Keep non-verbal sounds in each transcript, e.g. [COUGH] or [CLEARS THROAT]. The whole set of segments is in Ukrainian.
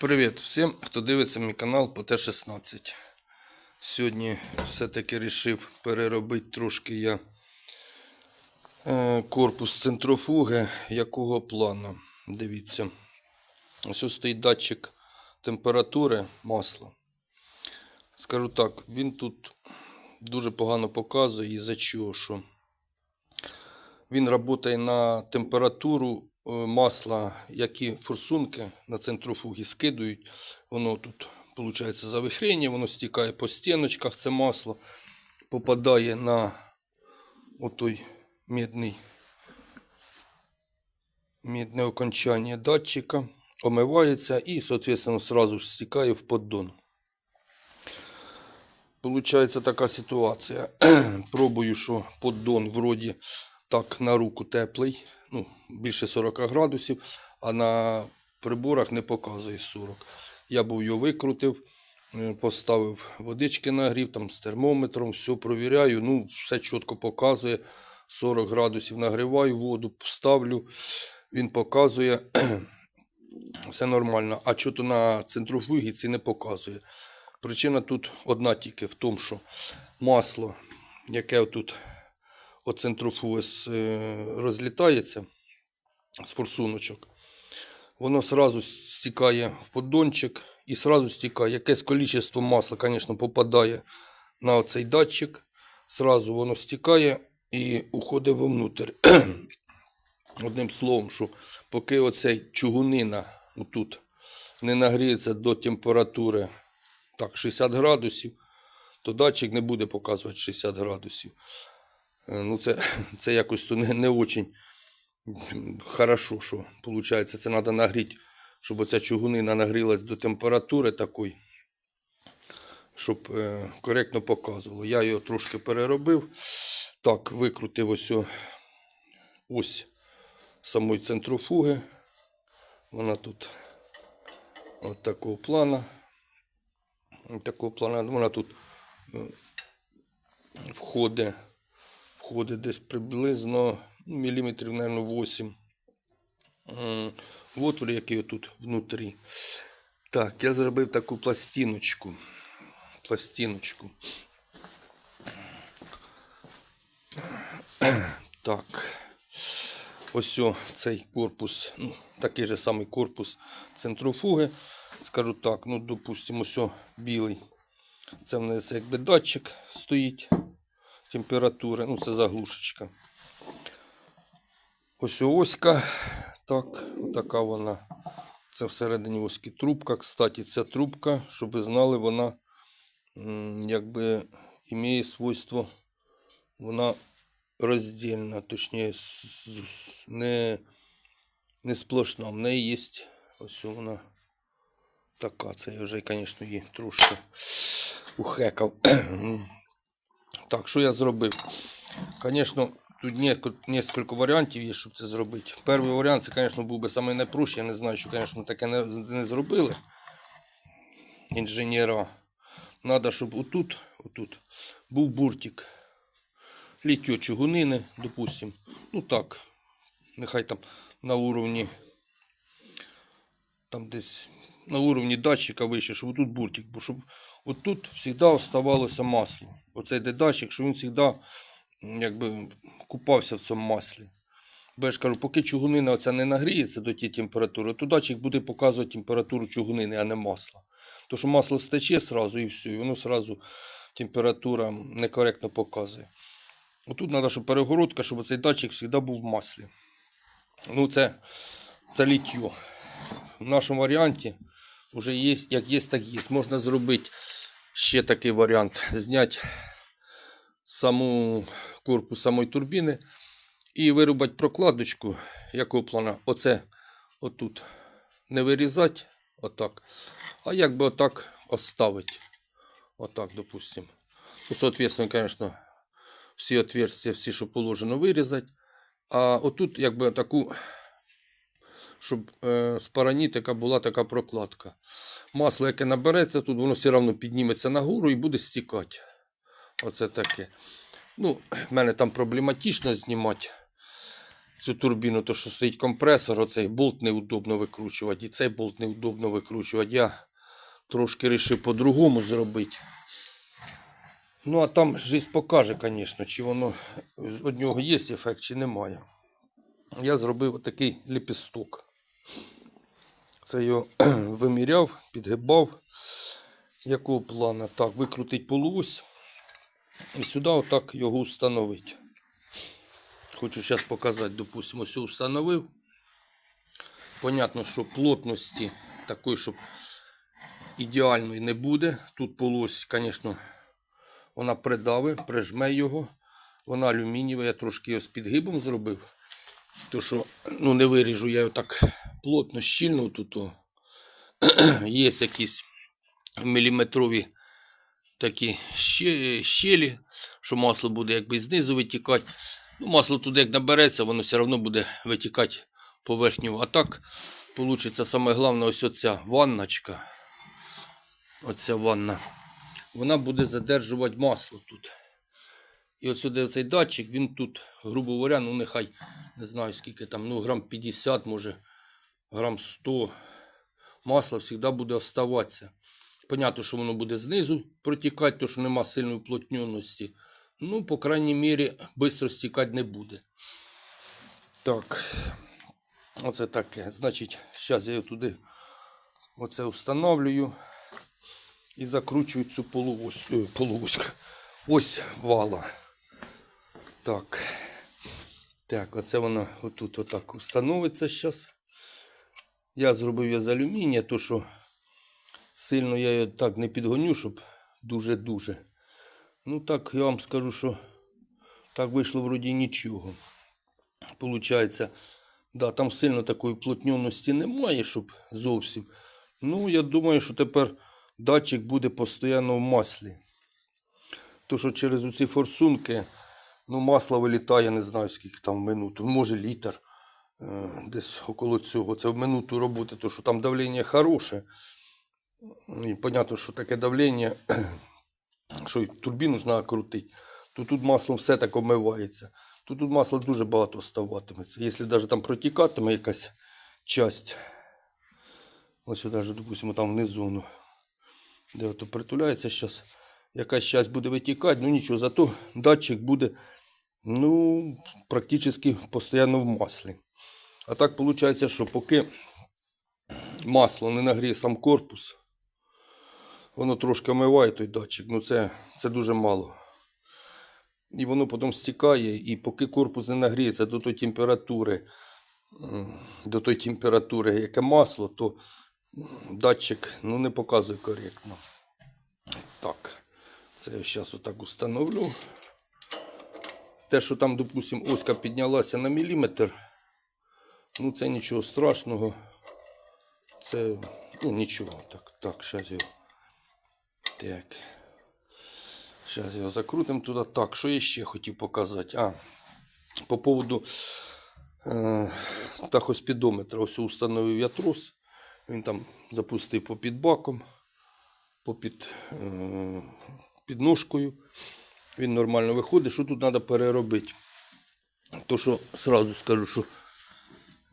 Привіт всім, хто дивиться мій канал по Т-16. Сьогодні все-таки вирішив переробити трошки я е, корпус центрофуги. Якого плану? Дивіться. Ось ось стоїть датчик температури масла. Скажу так, він тут дуже погано показує із-за чого, що він працює на температуру масла, які форсунки на центрофугі скидують. Воно тут, виходить, завихрення, воно стікає по стіночках, це масло, попадає на отой медний, медне окончання датчика, омивається і, соответственно, сразу ж стікає в поддон. Получається така ситуація. [CLEARS THROAT] Пробую, що поддон вроді так на руку теплий, ну, більше 40 градусів, а на приборах не показує 40. Я був його викрутив, е, поставив водички нагрів, там з термометром, все провіряю. Ну, все чітко показує. 40 градусів нагріваю воду, ставлю, він показує. [CLEARS THROAT] Все нормально. А що то на центрофугі це не показує. Причина тут одна тільки в тому, що масло, яке тут от е, розлітається з форсуночок, воно сразу стікає в поддончик і сразу стікає. Якесь кількість масла, звісно, попадає на цей датчик. Сразу воно стікає і уходить вовнутрь. [CLEARS THROAT] Одним словом, що поки оцей чугунина отут не нагріється до температури так, 60 градусів, то датчик не буде показувати 60 градусів. Е, Ну, це, [CLEARS THROAT] це якось то не, не очень хорошо, що виходить. Це треба нагріти, щоб оця чугунина нагрілась до температури такої, щоб е, коректно показувало. Я його трошки переробив. Так, викрутив ось, ось самої центрофуги. Вона тут от такого плана. От такого плана. Вона тут е, входить, входить десь приблизно міліметрів, мабуть, 8. М, В отвор, який тут внутрі. Так, я зробив таку пластиночку. Пластиночку. [CLEARS THROAT] Так. Ось о, цей корпус, ну, такий же самий корпус центрофуги. Скажу так, ну, допустимо, ось білий. Це в нас якби датчик стоїть температури. Ну, це заглушечка. Ось оська. Так, така вона. Це всередині оськи трубка. Кстати, ця трубка, щоб ви знали, вона якби має свойство, вона роздільна, точніше, не, не сплошна. В неї є ось вона така. Це я вже, звісно, її трошки ухекав. Так, що я зробив? Звісно, тут несколько варіантів є, щоб це зробити. Перший варіант, це, звісно, був би самий найпрощий. Я не знаю, що, звісно, таке не, не зробили. Інженера. Надо, щоб отут, отут був буртик літьо чугунини, допустим. Ну так, нехай там на уровні, там десь на уровні датчика вище, щоб тут буртик був, щоб отут завжди оставалося масло. Оцей де датчик, щоб він завжди якби купався в цьому маслі. Бо я ж кажу, поки чугунина оця не нагріється до тієї температури, то датчик буде показувати температуру чугунини, а не масла. То що масло стече сразу і все, і воно сразу температура некоректно показує. Отут треба, щоб перегородка, щоб цей датчик завжди був в маслі. Ну, це, це літьо. В нашому варіанті вже є, як є, так є. Можна зробити ще такий варіант. Зняти саму корпус самої турбіни і вирубати прокладочку, якого плана. Оце отут не вирізати, отак. А як би отак оставити. Отак, допустимо. Ну, соответственно, конечно, всі отверстия, всі, що положено, вирізати. А отут, якби таку, щоб е, з паранітика була така прокладка. Масло, яке набереться, тут воно все одно підніметься нагору і буде стікати. Оце таке. Ну, в мене там проблематично знімати. цю турбіну, то що стоїть компресор, оцей болт неудобно викручувати, і цей болт неудобно викручувати. Я трошки вирішив по-другому зробити. Ну, а там жизнь покаже, звісно, чи воно від нього є ефект, чи немає. Я зробив отакий ліпісток. Це його [CLEARS THROAT] виміряв, підгибав. Якого плана? Так, викрутить полуось і сюди отак його встановити. Хочу зараз показати, допустимо, все встановив. Понятно, що плотності такої, щоб ідеальної не буде. Тут полуось, звісно, вона придави, прижме його. Вона алюмінієва, я трошки його з підгибом зробив. То що ну, не виріжу я так плотно, щільно тут. [CLEARS THROAT] Є якісь міліметрові такі щелі, що масло буде якби знизу витікати. Ну, масло туди як набереться, воно все одно буде витікати поверхню. А так, вийде саме головне ось оця ванночка. Оця ванна. Вона буде задержувати масло тут. І ось сюди цей датчик, він тут, грубо говоря, ну нехай не знаю скільки там, ну грам 50, може, грам 100. Масло завжди буде оставатися. Понятно, що воно буде знизу протікати, тому що нема сильної уплотненості. Ну, по крайній мірі, швидко стікати не буде. Так. Оце таке. Значить, зараз я його туди оце встановлюю і закручую цю полуось, е, полуоську. Ось вала. Так. Так, оце воно отут отак встановиться зараз. Я зробив його з алюмінія, то що сильно я його так не підгоню, щоб дуже-дуже. Ну так я вам скажу, що так вийшло вроді нічого. Получається, да, там сильно такої плотненості немає, щоб зовсім. Ну, я думаю, що тепер датчик буде постійно в маслі. То, що через оці форсунки, ну, масло вилітає, не знаю скільки там в минуту, може літр. Е, Десь около цього. Це в минуту роботи, то що там давлення хороше. І понятно, що таке давлення, [CLEARS THROAT] що турбіну ж треба крутити, то тут маслом все так омивається. То тут масло дуже багато оставатиметься. Якщо навіть там протікатиме якась часть, ось навіть, допустимо, там внизу, ну, де ото притуляється зараз, якась часть буде витікати, ну нічого, зато датчик буде ну, практично постійно в маслі. А так виходить, що поки масло не нагріє сам корпус, воно трошки омиває той датчик, ну це, це дуже мало. І воно потім стікає, і поки корпус не нагріється до тої температури, до тої температури, яке масло, то датчик ну, не показує коректно. Так, це я зараз отак установлю. Те, що там, допустимо, оська піднялася на міліметр, ну це нічого страшного. Це ну, нічого. Так, так, зараз його. Так. Зараз його закрутимо туди. Так, що я ще хотів показати? А, по поводу е, тахоспідометра. Ось установив я трос. Він там запустив по підбаком, по під, е, підножкою. Він нормально виходить. Що тут треба переробити? То, що сразу скажу, що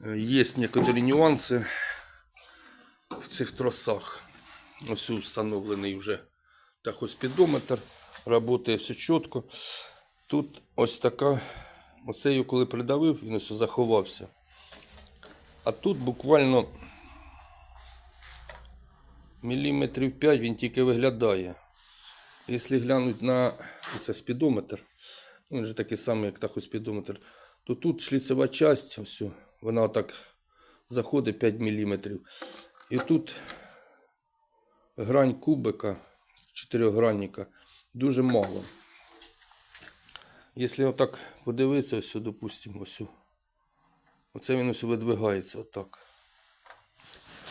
е, є некоторі нюанси в цих тросах. Ось встановлений вже тахоспідометр. Работає все чітко. Тут ось така. Оце його коли придавив, він ось заховався. А тут буквально міліметрів 5 він тільки виглядає. Якщо глянути на це спідометр, він же такий самий, як тахоспідометр, то тут шліцева часть, ось, вона отак заходить 5 мм. І тут грань кубика, чотирьохгранника, дуже мало. Якщо отак подивитися, ось, допустимо, ось. Оце він ось видвигається отак.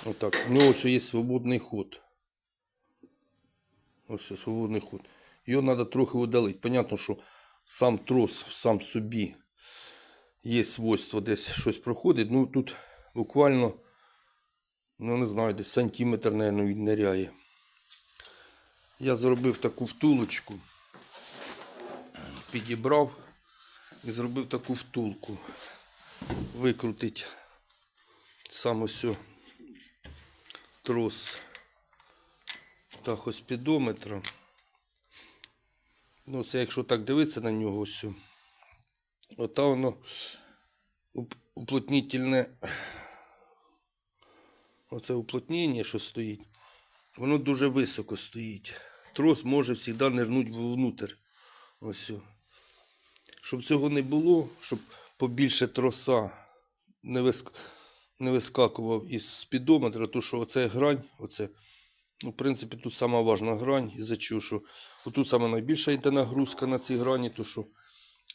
Отак. У нього ось є свободний ход. Ось свободний ход. Його треба трохи видалити. Понятно, що сам трос сам собі є свойство десь щось проходить. Ну тут буквально, ну не знаю, десь сантиметр, мабуть, він ниряє. Я зробив таку втулочку, підібрав і зробив таку втулку. викрутити сам ось трос тахоспідометра. Ну, це якщо так дивитися на нього ось. Ота воно уп- уплотнітельне. Оце уплотнення, що стоїть, воно дуже високо стоїть. Трос може завжди нирнути вовнутрь. Ось. Щоб цього не було, щоб побільше троса не, вискакував із спідометра, то що оце грань, оце, ну, в принципі, тут сама важна грань, із-за чого, що отут саме найбільша йде нагрузка на цій грані, то що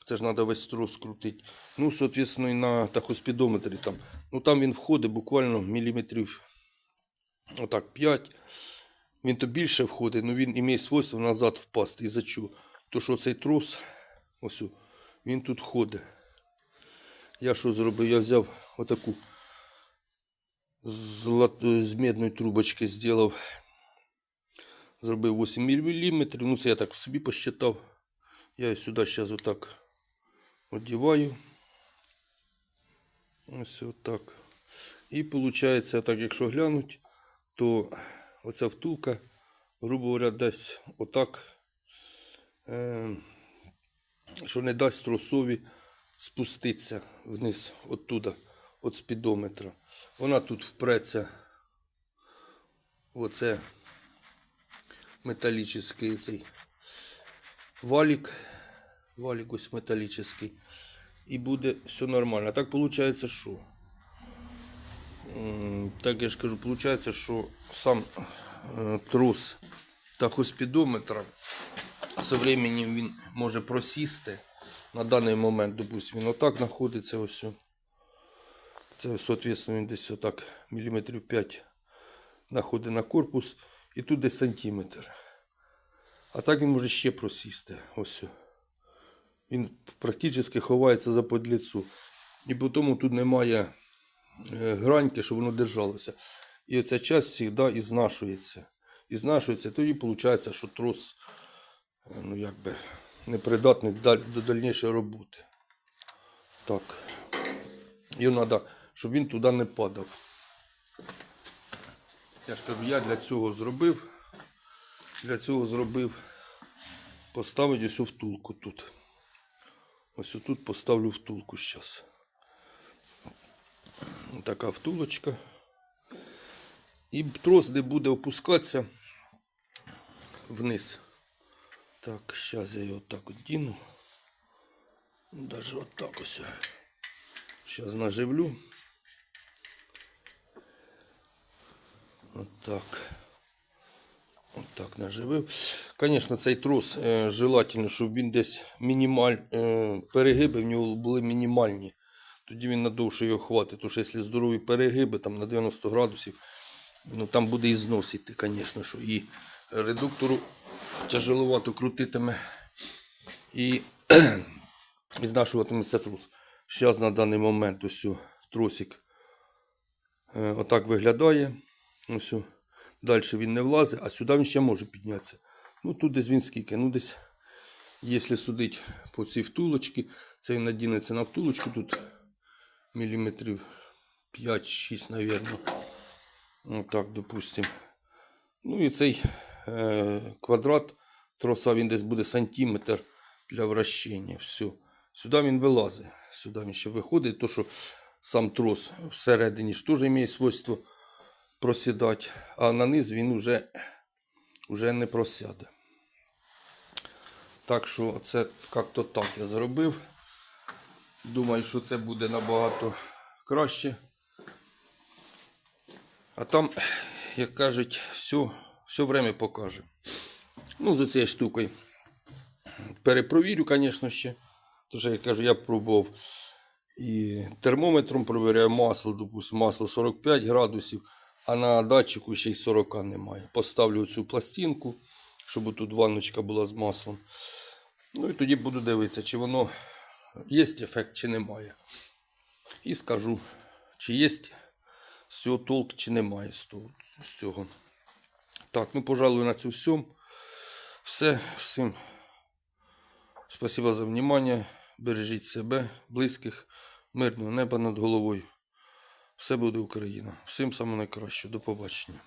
це ж треба весь трос крутити. Ну, соответственно, і на тахоспідометрі там. Ну там він входить буквально міліметрів отак 5. Він то більше входить, але він має свойство назад впасти. Із-за чого? То що цей трос, ось, він тут ходить. Я що зробив? Я взяв отаку з, з медної трубочки зробив. Зробив 8 мм. Ну, це я так собі посчитав. Я сюди зараз отак одіваю. Ось отак. І виходить, так, якщо глянуть, то оця втулка, грубо говоря, десь отак, е, що не дасть тросові спуститися вниз оттуда, от спідометра. Вона тут впреться. Оце металічний цей валік. Валік ось металічний. І буде все нормально. Так виходить, що? Так я ж кажу, виходить, що сам е, трос тахоспідометра з временем він може просісти. На даний момент, допустим, він отак знаходиться ось. Це, соответственно, він десь отак міліметрів 5 знаходить на корпус. І тут десь сантиметр. А так він може ще просісти. Ось. Він практично ховається за подліцу. І тому тут немає е, граньки, щоб воно держалося. І оця часть завжди ізнашується. Ізнашується, тоді виходить, що трос е, ну, якби, непридатний до дальнішої роботи. Так. Його треба, щоб він туди не падав. Я ж кажу, я для цього зробив. Для цього зробив поставити ось втулку тут. Ось тут поставлю втулку зараз. Така втулочка. І трос де буде опускатися вниз. Так, зараз я його так от діну. Даже от так ось. Зараз наживлю. От так. От так наживив. Звісно, цей трос е, желательно, щоб він десь мінімаль, е, перегиби в нього були мінімальні. Тоді він надовше його хватить. Тому що якщо здорові перегиби там, на 90 градусів, ну там буде і знос іти, звісно, що. І редуктору тяжеловато крутитиме і, [CLEARS THROAT] і знашуватиметься трос. Зараз на даний момент ось тросик е, отак виглядає. Ось. Далі він не влазить, а сюди він ще може піднятися. Ну тут десь він скільки. Ну десь, якщо судити по цій втулочці, це він надінеться на втулочку тут міліметрів 5-6, мабуть. Отак, допустимо. Ну і цей е, квадрат троса він десь буде сантиметр для вращення. Все. Сюди він вилазить. Сюди він ще виходить, то що сам трос всередині ж теж має свойство просідати, а на низ він вже, вже не просяде. Так що це як-то так я зробив. Думаю, що це буде набагато краще. А там, як кажуть, все, все время покаже. Ну, за цією штукою. Перепровірю, звісно, ще. Тому що, я кажу, я пробував і термометром провіряю масло, допустимо, масло 45 градусів, а на датчику ще й 40 немає. Поставлю цю пластинку, щоб тут ванночка була з маслом. Ну і тоді буду дивитися, чи воно є ефект, чи немає. І скажу, чи є з цього толк, чи немає з цього. Так, ну, пожалуй, на цю всьому. Все, всім спасибо за внимание. Бережіть себе, близьких. мирного неба над головою. Все буде Україна. Всім самого найкращого. До побачення.